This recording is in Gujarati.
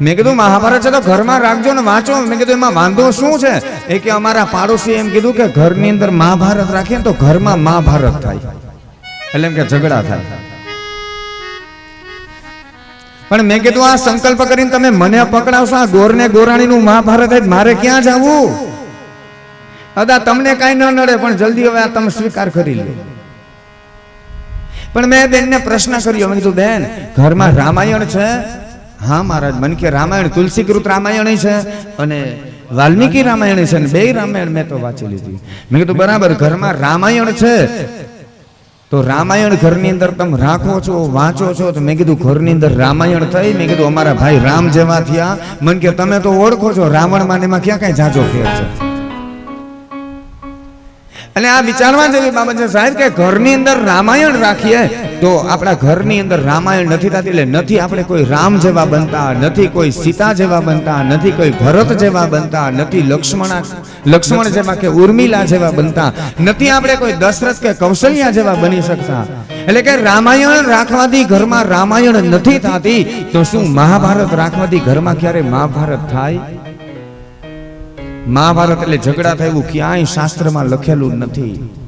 મેં કીધું, મહાભારત છે તો ઘરમાં રાખજો ને વાંચો. મેં કીધું, એમાં વાંધો શું છે? એ કે, અમારા પાડોશી એમ કીધું કે ઘરની અંદર મહાભારત રાખીએ તો ઘરમાં મહાભારત થાય. એટલે એમ કે ઝઘડા થાય. પણ મેં કીધું, આ સંકલ્પ કરીને તમે મને પકડાવશો, આ ગોરને ગોરાણીનું મહાભારત મારે ક્યાં જવું? અદા, તમને કાંઈ ન નડે, પણ જલ્દી હવે આ તમે સ્વીકાર કરી લે. પણ મેં બેનને પ્રશ્ન કર્યો, મેં કીધું, બેન, ઘરમાં રામાયણ છે? હા, મહારાજ, મને કે રામાયણ તુલસીકૃત રામાયણ છે અને વાલ્મીકી રામાયણ છે ને બે રામાયણ મેં તો વાંચી લીધી. મેં કીધું, બરાબર, ઘરમાં રામાયણ છે, તો રામાયણ ઘરની અંદર તમે રાખો છો, વાંચો છો. તો મેં કીધું, ઘરની અંદર રામાયણ થઈ. મેં કીધું, અમારા ભાઈ રામ જેવા થયા. મને કે, તમે તો ઓળખો છો, રાવણમાં એમાં ક્યાં કઈ જાજો ફેર છે? અને આ વિચારવા જેવી બાબત છે સાહેબ કે ઘરની અંદર રામાયણ રાખીએ તો આપણા ઘરની અંદર રામાયણ નથી થતી એટલે નથી આપણે કોઈ રામ જેવા બનતા, નથી કોઈ સીતા જેવા બનતા, નથી કોઈ ભરત જેવા બનતા, નથી લક્ષ્મણ લક્ષ્મણ જેવા કે ઉર્મિલા જેવા બનતા, નથી આપણે કોઈ દશરથ કે કૌશલ્યા જેવા બની શકતા. એટલે કે રામાયણ રાખવાથી ઘરમાં રામાયણ નથી થતી, તો શું મહાભારત રાખવાથી ઘરમાં ક્યારે મહાભારત થાય? મહાભારત એટલે ઝઘડા થયું ક્યાંય શાસ્ત્રમાં લખેલું નથી.